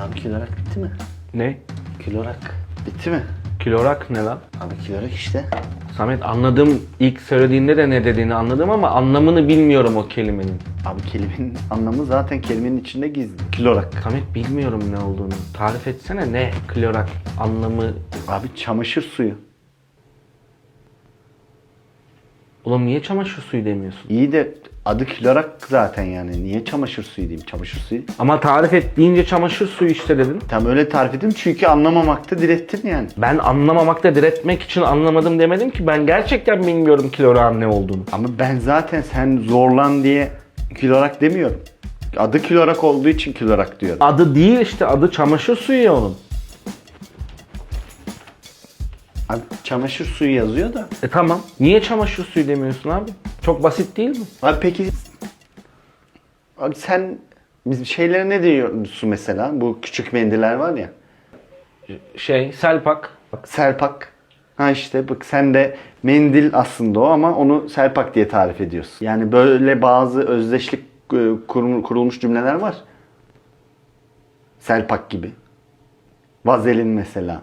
Abi kilorak bitti mi? Ne? Kilorak bitti mi? Kilorak ne lan? Abi kilorak işte. Samet anladım ilk söylediğinde de ne dediğini anladım ama anlamını bilmiyorum o kelimenin. Abi kelimenin anlamı zaten kelimenin içinde gizli. Kilorak. Samet bilmiyorum ne olduğunu. Tarif etsene ne? Klorak anlamı. Abi çamaşır suyu. Oğlum niye çamaşır suyu demiyorsun? İyi de adı kilorak zaten yani. Niye çamaşır suyu diyeyim? Çamaşır suyu. Ama tarif et deyince çamaşır suyu işte dedin. Tam öyle tarif ettim çünkü anlamamakta direttim yani. Ben anlamamakta diretmek için anlamadım demedim ki. Ben gerçekten bilmiyorum kilorağın ne olduğunu. Ama ben zaten sen zorlan diye kilorak demiyorum. Adı kilorak olduğu için kilorak diyorum. Adı değil işte adı çamaşır suyu ya onun. Abi çamaşır suyu yazıyor da. E tamam. Niye çamaşır suyu demiyorsun abi? Çok basit değil mi? Abi peki abi sen biz şeylere ne diyorsun mesela? Bu küçük mendiller var ya. Şey, selpak. Bak serpak. Ha işte bak sen de mendil aslında o ama onu serpak diye tarif ediyorsun. Yani böyle bazı özdeşlik e, kurum- kurulmuş cümleler var. Serpak gibi. Vazelin mesela.